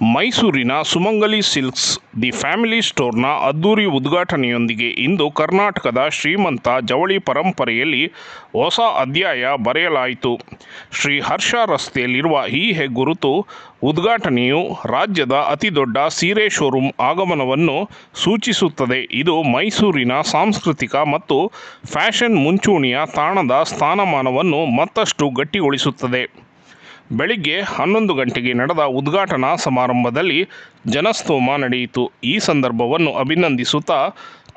ಮೈಸೂರಿನ Sumangali silks, the family ಸ್ಟೋರ್ನ ಅದ್ದೂರಿ ಉದ್ಘಾಟನೆಯೊಂದಿಗೆ ಇಂದು ಕರ್ನಾಟಕದ ಶ್ರೀಮಂತ ಜವಳಿ ಪರಂಪರೆಯಲ್ಲಿ ಹೊಸ ಅಧ್ಯಾಯ ಬರೆಯಲಾಯಿತು. ಶ್ರೀ ಹರ್ಷ ರಸ್ತೆಯಲ್ಲಿರುವ ಈ ಹೆಗ್ಗುರುತು ಉದ್ಘಾಟನೆಯು ರಾಜ್ಯದ ಅತಿದೊಡ್ಡ ಸೀರೆ ಶೋರೂಮ್ ಆಗಮನವನ್ನು ಸೂಚಿಸುತ್ತದೆ. ಇದು ಮೈಸೂರಿನ ಸಾಂಸ್ಕೃತಿಕ ಮತ್ತು ಫ್ಯಾಷನ್ ಮುಂಚೂಣಿಯ ತಾಣದ ಸ್ಥಾನಮಾನವನ್ನು ಮತ್ತಷ್ಟು ಗಟ್ಟಿಗೊಳಿಸುತ್ತದೆ. ಬೆಳಿಗ್ಗೆ ಹನ್ನೊಂದು ಗಂಟೆಗೆ ನಡೆದ ಉದ್ಘಾಟನಾ ಸಮಾರಂಭದಲ್ಲಿ ಜನಸ್ತೋಮ ನಡೆಯಿತು. ಈ ಸಂದರ್ಭವನ್ನು ಅಭಿನಂದಿಸುತ್ತಾ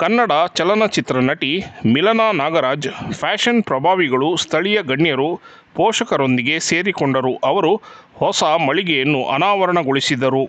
ಕನ್ನಡ ಚಲನಚಿತ್ರ ನಟಿ ಮಿಲನಾ ನಾಗರಾಜ್, ಫ್ಯಾಷನ್ ಪ್ರಭಾವಿಗಳು, ಸ್ಥಳೀಯ ಗಣ್ಯರು, ಪೋಷಕರೊಂದಿಗೆ ಸೇರಿಕೊಂಡರು. ಅವರು ಹೊಸ ಮಳಿಗೆಯನ್ನು ಅನಾವರಣಗೊಳಿಸಿದರು.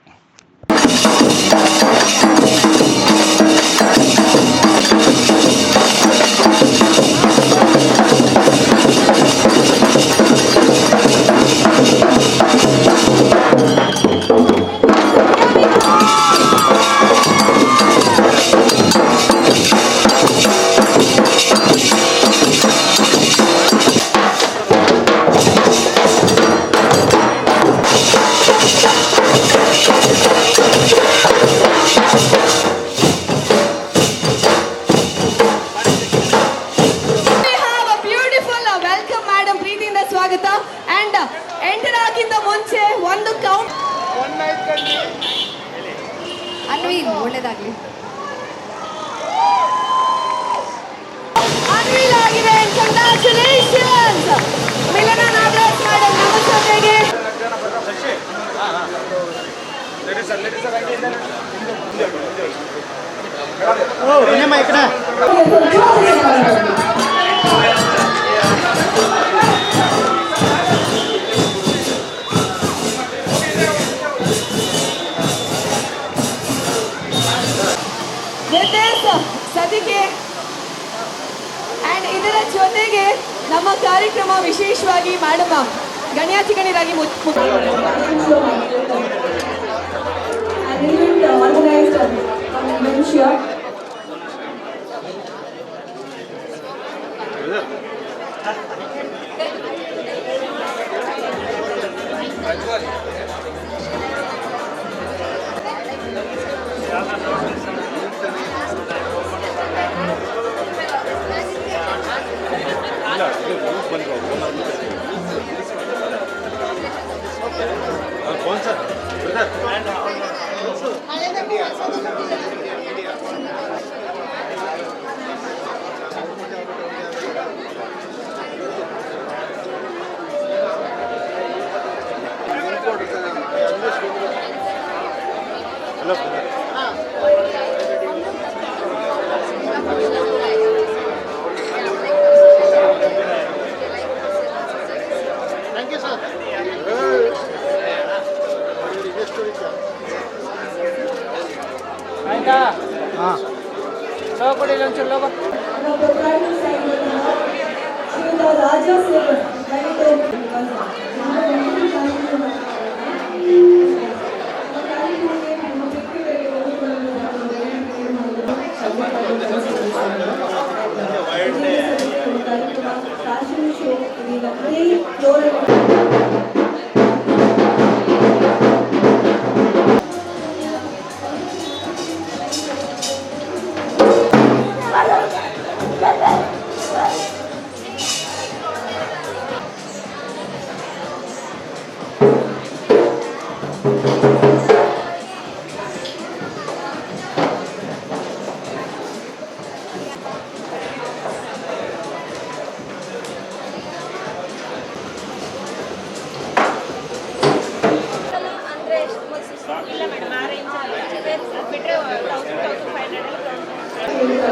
ಅಂಡ್ ಎಂಟರ್ ಆಗಿಂದ ಮುಂಚೆ ಒಂದು ಕೌಂಟ್ ಅನ್ವೀಲ್ ಒಳ್ಳೇದಾಗ್ಲಿ. ಅನ್ವೀಲ್ ಆಗಿದೆ ಕಂಗ್ರಾಚುಲೇಷನ್ಸ್ ಮಿಲನ ನಾಗರಾಜ್ ಜೊತೆಗೆ ನಮ್ಮ ಕಾರ್ಯಕ್ರಮ ವಿಶೇಷವಾಗಿ ಮಾಡಮ್ಮ ಗಣ್ಯಾತಿಗಣ್ಯರಾಗಿ ಮುತ್-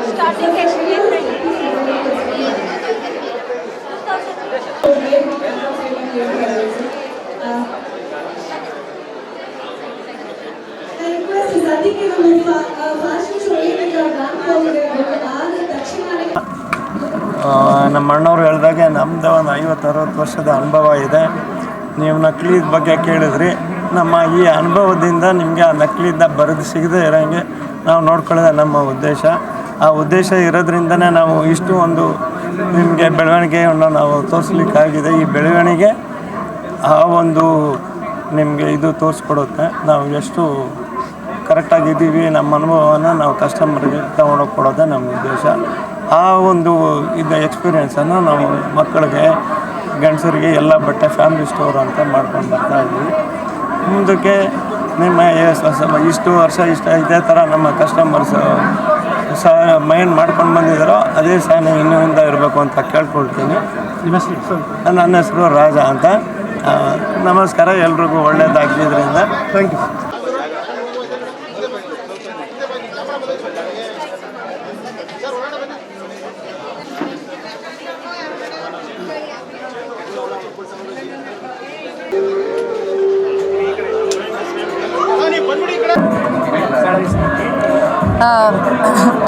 ಸ್ಟಾರ್ಟಿಂಗ್ ಆ, ನಮ್ಮ ಅಣ್ಣವ್ರು ಹೇಳಿದಾಗೆ ನಮ್ಮದು ಒಂದು ಐವತ್ತು ಅರವತ್ತು ವರ್ಷದ ಅನುಭವ ಇದೆ. ನೀವು ನಕಲಿ ಬಗ್ಗೆ ಕೇಳಿದ್ರಿ. ನಮ್ಮ ಈ ಅನುಭವದಿಂದ ನಿಮಗೆ ಆ ನಕಲಿದ್ದ ಬರೆದು ಸಿಗದೆ ಇರೋಂಗೆ ನಾವು ನೋಡ್ಕೊಳ್ಳೋದೇ ನಮ್ಮ ಉದ್ದೇಶ. ಆ ಉದ್ದೇಶ ಇರೋದ್ರಿಂದನೇ ನಾವು ಇಷ್ಟು ಒಂದು ನಿಮಗೆ ಬೆಳವಣಿಗೆಯನ್ನು ನಾವು ತೋರಿಸ್ಲಿಕ್ಕಾಗಿದೆ. ಈ ಬೆಳವಣಿಗೆ ಆ ಒಂದು ನಿಮಗೆ ಇದು ತೋರಿಸ್ಕೊಡುತ್ತೆ. ನಾವು ಎಷ್ಟು ಕರೆಕ್ಟಾಗಿದ್ದೀವಿ ನಮ್ಮ ಅನುಭವವನ್ನು ನಾವು ಕಸ್ಟಮರ್ಗೆ ತಗೊಂಡೋಗಿ ಕೊಡೋದೇ ನಮ್ಮ ಉದ್ದೇಶ. ಆ ಒಂದು ಇದು ಎಕ್ಸ್ಪೀರಿಯೆನ್ಸನ್ನು ನಾವು ಮಕ್ಕಳಿಗೆ, ಗಂಡಸರಿಗೆ, ಎಲ್ಲ ಬಟ್ಟೆ ಫ್ಯಾಮಿಲಿ ಸ್ಟೋರ್ ಅಂತ ಮಾಡ್ಕೊಂಡು ಬರ್ತಾ ಇದ್ದೀವಿ. ಮುಂದಕ್ಕೆ ನಿಮ್ಮ ಇಷ್ಟು ವರ್ಷ ಇಷ್ಟ ಇದೇ ಥರ ನಮ್ಮ ಕಸ್ಟಮರ್ಸ್ ಸಹ ಮೈಂಡ್ ಮಾಡ್ಕೊಂಡು ಬಂದಿದ್ದಾರೋ ಅದೇ ಸಹ ನೀವು ಅಂತ ಇರಬೇಕು ಅಂತ ಕೇಳ್ಕೊಳ್ತೀನಿ. ನನ್ನ ಹೆಸರು ರಾಜ ಅಂತ. ನಮಸ್ಕಾರ ಎಲ್ರಿಗೂ ಒಳ್ಳೆಯದಾಗಿದ್ದರಿಂದ ಥ್ಯಾಂಕ್ ಯು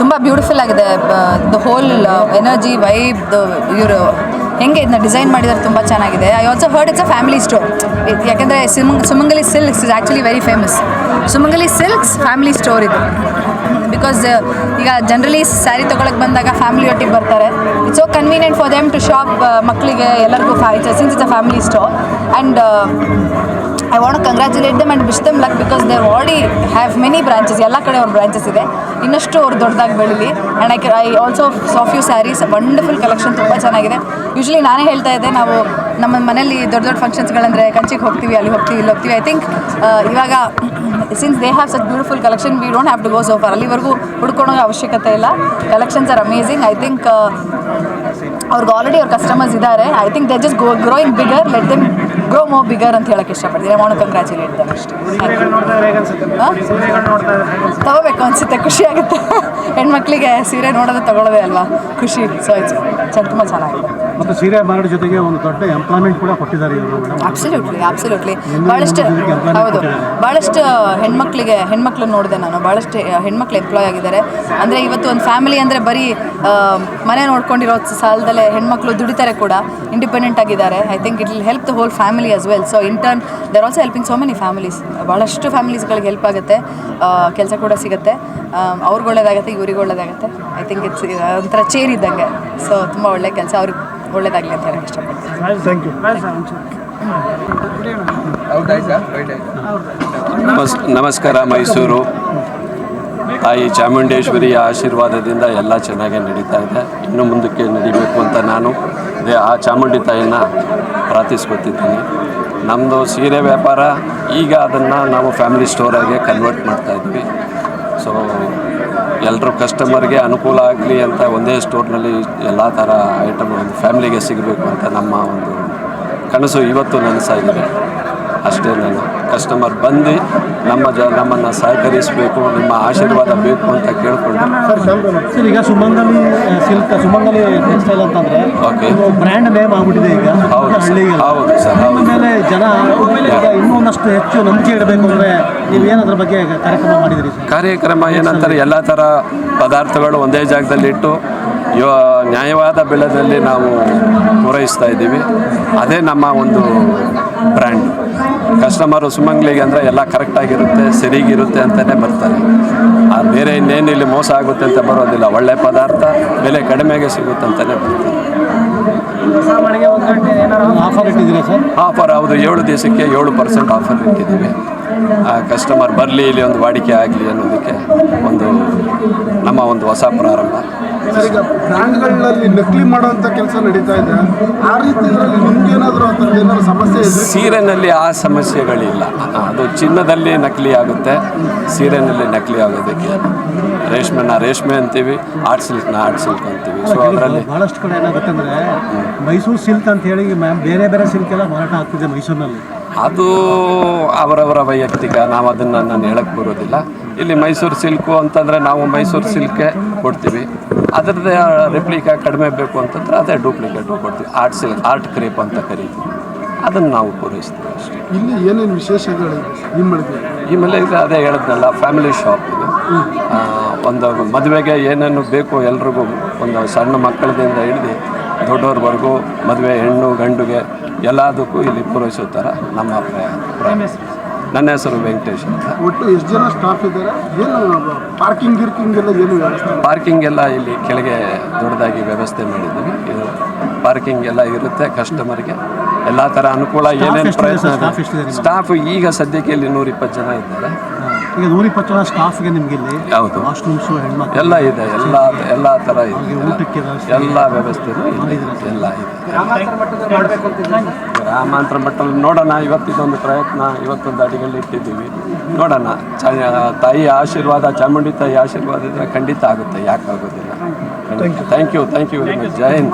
ತುಂಬ ಬ್ಯೂಟಿಫುಲ್ ಆಗಿದೆ. The whole energy vibe the ಇವರು ಹೆಂಗೆ ಇದನ್ನ ಡಿಸೈನ್ ಮಾಡಿದ್ದಾರೆ ತುಂಬ ಚೆನ್ನಾಗಿದೆ. I also heard it's a family store ಯಾಕೆಂದರೆ ಸುಮಂಗ್, Sumangali silks is actually very famous Sumangali silks family store ಇದು. ಬಿಕಾಸ್ ಈಗ ಜನರಲಿ ಸ್ಯಾರಿ ತೊಗೊಳಕ್ಕೆ ಬಂದಾಗ ಫ್ಯಾಮಿಲಿ ಒಟ್ಟಿಗೆ ಬರ್ತಾರೆ. It's so convenient for them to shop ಮಕ್ಕಳಿಗೆ ಎಲ್ಲರಿಗೂ since it's a family store and I want congratulate them and wish them luck because they already have many branches ಎಲ್ಲ ಕಡೆ ಅವ್ರ ಬ್ರಾಂಚಸ್ ಇದೆ. ಇನ್ನಷ್ಟು ಅವ್ರು ದೊಡ್ಡದಾಗಿ ಬೆಳೀಲಿ. ಆ್ಯಂಡ್ ಐ ಐ ಆಲ್ಸೋ ಸಾಫ್ ಯು ಸ್ಯಾರೀಸ್ ವಂಡರ್ಫುಲ್ ಕಲೆಕ್ಷನ್ ತುಂಬ ಚೆನ್ನಾಗಿದೆ. ಯೂಶ್ವಲಿ ನಾನೇ ಹೇಳ್ತಾ ಇದ್ದೆ, ನಾವು ನಮ್ಮ ಮನೇಲಿ ದೊಡ್ಡ ದೊಡ್ಡ ಫಂಕ್ಷನ್ಸ್ಗಳಂದರೆ ಕಂಚಿಗೆ ಹೋಗ್ತೀವಿ ಅಲ್ಲಿ ಹೋಗ್ತೀವಿ ಇಲ್ಲಿ ಹೋಗ್ತೀವಿ ಐ ಥಿಂಕ್ ಇವಾಗ since they have such beautiful collection we don't have to go so far ಅಲ್ಲಿವರೆಗೂ ಹುಡ್ಕೊಳೋ ಅವಶ್ಯಕತೆ ಇಲ್ಲ. Collections are amazing I think ಅವ್ರಿಗೆ ಆಲ್ರೆಡಿ ಅವ್ರ ಕಸ್ಟಮರ್ಸ್ ಇದ್ದಾರೆ. I think they just go growing bigger let them grow more bigger ಅಂತ ಹೇಳಕ್ಕೆ ಇಷ್ಟಪಡ್ತೀನಿ. ಅವನು ವಾಂಟ್ ಕಂಗ್ರ್ಯಾಚುಲೇಟ್ ದಮ್ ಅಷ್ಟೇ ತಗೋಬೇಕು ಅನ್ಸುತ್ತೆ. ಖುಷಿ ಆಗುತ್ತೆ. ಹೆಣ್ಮಕ್ಳಿಗೆ ಸೀರೆ ನೋಡೋದು ತಗೊಳ್ಳೋದೇ ಅಲ್ವಾ? ಖುಷಿ. ಸೊ ಇಟ್ಸ್ ತುಂಬ ಚೆನ್ನಾಗಿದೆ. ಮತ್ತು ಸೀರೆ ಮಾರಾಟ ಜೊತೆಗೆ ಒಂದು ದೊಡ್ಡ ಎಂಪ್ಲಾಯ್ಮೆಂಟ್ ಕೂಡ ಕೊಟ್ಟಿದ್ದಾರೆ ಅಬ್ಸಲ್ಯೂಟ್ಲಿ ಅಬ್ಸಲ್ಯೂಟ್ಲಿ ಭಾಳಷ್ಟು ಹೌದು. ಭಾಳಷ್ಟು ಹೆಣ್ಮಕ್ಳಿಗೆ ಹೆಣ್ಮಕ್ಳು ನೋಡಿದೆ ನಾನು. ಭಾಳಷ್ಟು ಹೆಣ್ಮಕ್ಳು ಎಂಪ್ಲಾಯ್ ಆಗಿದ್ದಾರೆ. ಅಂದರೆ ಇವತ್ತು ಒಂದು ಫ್ಯಾಮಿಲಿ ಅಂದರೆ ಬರೀ ಮನೆ ನೋಡ್ಕೊಂಡಿರೋ ಸಾಲದಲ್ಲೇ ಹೆಣ್ಮಕ್ಳು ದುಡಿತಾರೆ ಕೂಡ ಇಂಡಿಪೆಂಡೆಂಟ್ ಆಗಿದ್ದಾರೆ. I think it will help the whole family as well so in turn they're also helping so many families ಭಾಳಷ್ಟು ಫ್ಯಾಮಿಲೀಸ್ಗಳಿಗೆ ಹೆಲ್ಪ್ ಆಗುತ್ತೆ. ಕೆಲಸ ಕೂಡ ಸಿಗುತ್ತೆ. ಅವ್ರಿಗೆ ಒಳ್ಳೇದಾಗುತ್ತೆ ಇವ್ರಿಗೆ ಒಳ್ಳೇದಾಗುತ್ತೆ. ಐ ಥಿಂಕ್ ಇಟ್ಸ್ ಒಂಥರ ಚೇರ್ ಇದ್ದಂಗೆ. ಸೊ ತುಂಬ ಒಳ್ಳೆ ಕೆಲಸ ಅವ್ರಿಗೆ ಒಳ್ಳೇದಾಗಲಿ ಅಂತ ಹೇಳಕ್ಕೆ ಇಷ್ಟಪಡ್ತೀನಿ. ಥ್ಯಾಂಕ್ ಯು ನಮಸ್ ನಮಸ್ಕಾರ ಮೈಸೂರು. ತಾಯಿ ಚಾಮುಂಡೇಶ್ವರಿಯ ಆಶೀರ್ವಾದದಿಂದ ಎಲ್ಲ ಚೆನ್ನಾಗೇ ನಡೀತಾ ಇದೆ. ಇನ್ನು ಮುಂದಕ್ಕೆ ನಡಿಬೇಕು ಅಂತ ನಾನು ಅದೇ ಆ ಚಾಮುಂಡಿ ತಾಯಿನ ಪ್ರಾರ್ಥಿಸ್ಕೊತಿದ್ದೀನಿ. ನಮ್ಮದು ಸೀರೆ ವ್ಯಾಪಾರ, ಈಗ ಅದನ್ನು ನಾವು ಫ್ಯಾಮಿಲಿ ಸ್ಟೋರಾಗೆ ಕನ್ವರ್ಟ್ ಮಾಡ್ತಾ ಇದ್ವಿ. ಸೊ ಎಲ್ಲರೂ ಕಸ್ಟಮರ್ಗೆ ಅನುಕೂಲ ಆಗಲಿ ಅಂತ ಒಂದೇ ಸ್ಟೋರ್ನಲ್ಲಿ ಎಲ್ಲ ಥರ ಐಟಮ್ ಒಂದು ಫ್ಯಾಮಿಲಿಗೆ ಸಿಗಬೇಕು ಅಂತ ನಮ್ಮ ಒಂದು ಕನಸು ಇವತ್ತು ನನಸಾಗಿದೆ. ಅಷ್ಟೇ ನಾನು. ಕಸ್ಟಮರ್ ಬಂದು ನಮ್ಮ ಜ ನಮ್ಮನ್ನು ಸಹಕರಿಸಬೇಕು ನಿಮ್ಮ ಆಶೀರ್ವಾದ ಬೇಕು ಅಂತ ಕೇಳಿಕೊಂಡು. ಸರ್ ಈಗ ಸುಮಂಗಲಿ ಸಿಲ್ಕ್ ಸುಮಂಗಲಿ ಟೆಕ್ಸ್ಟೈಲ್ ಅಂತಂದ್ರೆ ಓಕೆ ಬ್ರ್ಯಾಂಡ್ ನೇಮ್ ಆಗ್ಬಿಟ್ಟಿದೆ ಈಗ. ಹೌದು ಹೌದು ಸರ್. ಮೇಲೆ ಜನ ಇನ್ನೊಂದಷ್ಟು ಇನ್ನೂ ಒಂದಷ್ಟು ಹೆಚ್ಚು ನಂಬಿಕೆ ಇಡಬೇಕು ಅಂದರೆ ನೀವು ಏನಾದ್ರ ಬಗ್ಗೆ ಕಾರ್ಯಕ್ರಮ ಮಾಡಿದಿರಿ ಸರ್? ಕಾರ್ಯಕ್ರಮ ಏನಂತಾರೆ ಎಲ್ಲ ಥರ ಪದಾರ್ಥಗಳು ಒಂದೇ ಜಾಗದಲ್ಲಿಟ್ಟು ಇವ ನ್ಯಾಯವಾದ ಬೆಲೆಯಲ್ಲಿ ನಾವು ಪೂರೈಸ್ತಾ ಇದ್ದೀವಿ. ಅದೇ ನಮ್ಮ ಒಂದು ಬ್ರ್ಯಾಂಡ್. ಕಸ್ಟಮರು ಸುಮಂಗ್ಲಿಗೆ ಅಂದರೆ ಎಲ್ಲ ಕರೆಕ್ಟಾಗಿರುತ್ತೆ ಸರಿಗಿರುತ್ತೆ ಅಂತಲೇ ಬರ್ತಾರೆ. ಆ ಬೇರೆ ಇನ್ನೇನು ಇಲ್ಲಿ ಮೋಸ ಆಗುತ್ತೆ ಅಂತ ಬರೋದಿಲ್ಲ. ಒಳ್ಳೆ ಪದಾರ್ಥ ಬೆಲೆ ಕಡಿಮೆಗೆ ಸಿಗುತ್ತೆ ಅಂತಲೇ ಬರ್ತಾರೆ. Offer ಇಟ್ಟಿದ್ದೀರಾ sir? ಆಫರ್ ಹೌದು. ಏಳು ದಿವಸಕ್ಕೆ ಏಳು ಪರ್ಸೆಂಟ್ ಆಫರ್ ಇಟ್ಟಿದ್ದೀವಿ. ಕಸ್ಟಮರ್ ಬರಲಿ ಇಲ್ಲಿ ಒಂದು ವಾಡಿಕೆ ಆಗಲಿ ಅನ್ನೋದಕ್ಕೆ ಒಂದು ನಮ್ಮ ಒಂದು ಹೊಸ ಪ್ರಾರಂಭ. ಸರ್ ಈಗ ಬ್ರ್ಯಾಂಡ್ಗಳಲ್ಲಿ ನಕಲಿ ಮಾಡುವಂಥ ಕೆಲಸ ನಡೀತಾ ಇದೆ. ಆ ರೀತಿ ಇದರಲ್ಲಿ ನಿಮ್ಗೇನಾದರೂ ಆ ಥರದ್ದು ಸಮಸ್ಯೆ ಇದೆ? ಸೀರೆನಲ್ಲಿ ಆ ಸಮಸ್ಯೆಗಳಿಲ್ಲ. ಅದು ಚಿನ್ನದಲ್ಲಿ ನಕಲಿ ಆಗುತ್ತೆ ಸೀರೆನಲ್ಲಿ ನಕಲಿ ಆಗೋದಕ್ಕೆ. ರೇಷ್ಮೆನ ರೇಷ್ಮೆ ಅಂತೀವಿ ಆರ್ಟ್ ಸಿಲ್ಕ್ನ ಆರ್ಟ್ ಸಿಲ್ಕ್ ಅಂತೀವಿ. ಸೊ ಅದರಲ್ಲಿ ಬಹಳಷ್ಟು ಕಡೆ ಏನಾಗುತ್ತೆ ಅಂದರೆ ಮೈಸೂರು ಸಿಲ್ಕ್ ಅಂತ ಹೇಳಿ ಮ್ಯಾಮ್ ಬೇರೆ ಬೇರೆ ಸಿಲ್ಕ್ ಎಲ್ಲ ಮಾರಾಟ ಆಗ್ತಿದೆ ಮೈಸೂರಿನಲ್ಲಿ. ಅದು ಅವರವರ ವೈಯಕ್ತಿಕ ನಾವು ಅದನ್ನು ನಾನು ಹೇಳಕ್ಕೆ ಬರೋದಿಲ್ಲ. ಇಲ್ಲಿ ಮೈಸೂರು ಸಿಲ್ಕು ಅಂತಂದರೆ ನಾವು ಮೈಸೂರು ಸಿಲ್ಕೆ ಕೊಡ್ತೀವಿ. ಅದರದ್ದೇ ರೆಪ್ಲಿಕಾ ಕಡಿಮೆ ಬೇಕು ಅಂತಂದರೆ ಅದೇ ಡೂಪ್ಲಿಕೇಟು ಕೊಡ್ತೀವಿ. ಆರ್ಟ್ ಸಿಲ್ಕ್ ಆರ್ಟ್ ಕ್ರೇಪ್ ಅಂತ ಕರಿತೀವಿ. ಅದನ್ನು ನಾವು ಪೂರೈಸ್ತೀವಿ ಅಷ್ಟೇ. ಇಲ್ಲಿ ಏನೇನು ವಿಶೇಷಗಳು ಈ ಮೇಲೆ ಇದು ಅದೇ ಹೇಳಿದ್ನಲ್ಲ ಫ್ಯಾಮಿಲಿ ಶಾಪ್ ಇದು. ಒಂದು ಮದುವೆಗೆ ಏನೇನು ಬೇಕು ಎಲ್ರಿಗೂ ಒಂದು ಸಣ್ಣ ಮಕ್ಕಳದಿಂದ ಹಿಡಿದು ದೊಡ್ಡವ್ರವರೆಗೂ ಮದುವೆ ಹೆಣ್ಣು ಗಂಡುಗೆ ಎಲ್ಲದಕ್ಕೂ ಇಲ್ಲಿ ಪೂರೈಸುತ್ತಾರೆ ನಮ್ಮ ಅಭಿಪ್ರಾಯ ಪ್ರಯ- ನನ್ನ ಹೆಸರು ವೆಂಕಟೇಶ್ ಅಂತ. ಒಟ್ಟು ಎಷ್ಟು ಜನ ಸ್ಟಾಫ್ ಇದ್ದಾರೆ? ಏನು ಪಾರ್ಕಿಂಗ್ ಗಿರ್ಕಿಂಗ್ ಎಲ್ಲ ಏನು ವ್ಯವಸ್ಥೆ ಪಾರ್ಕಿಂಗ್ ಎಲ್ಲ ಇಲ್ಲಿ ಕೆಳಗೆ ದೊಡ್ಡದಾಗಿ ವ್ಯವಸ್ಥೆ ಮಾಡಿದ್ದೀವಿ. ಇದು ಪಾರ್ಕಿಂಗ್ ಎಲ್ಲ ಇರುತ್ತೆ ಕಸ್ಟಮರ್ಗೆ ಎಲ್ಲ ಥರ ಅನುಕೂಲ ಏನೇನು ಪ್ರಯತ್ನ? ಸ್ಟಾಫ್ ಈಗ ಸದ್ಯಕ್ಕೆ ಇಲ್ಲಿ ನೂರಿಪ್ಪತ್ತು ಜನ ಇದ್ದಾರೆ. ಈಗ ನೂರಿಪ್ಪತ್ತು ಜನ ಸ್ಟಾಫ್ಗೆ ನಿಮ್ಗೆ ಇಲ್ಲಿ ಹೌದು. ವಾಶ್ರೂಮ್ಸ್ ಹೆಣ್ಮಕ್ಳು ಎಲ್ಲ ಇದೆ ಎಲ್ಲ ಎಲ್ಲ ಥರ ಇದೆ. ಊಟಕ್ಕೆ ಎಲ್ಲ ವ್ಯವಸ್ಥೆ ಇದೆ. ಎಲ್ಲ ಇದೆ. ಗ್ರಾಮಾಂತರ ಮಟ್ಟದಲ್ಲಿ ನೋಡೋಣ. ಇವತ್ತಿದೊಂದು ಪ್ರಯತ್ನ. ಇವತ್ತೊಂದು ಅಡಿಗೆಲ್ಲಿ ಇಟ್ಟಿದ್ದೀವಿ. ನೋಡೋಣ. ಚ ತಾಯಿ ಆಶೀರ್ವಾದ ಚಾಮುಂಡಿ ತಾಯಿ ಆಶೀರ್ವಾದ ಇದ್ರೆ ಖಂಡಿತ ಆಗುತ್ತೆ. ಯಾಕೆ ಆಗೋದಿಲ್ಲ? Thank you thank you very much Jai Hind.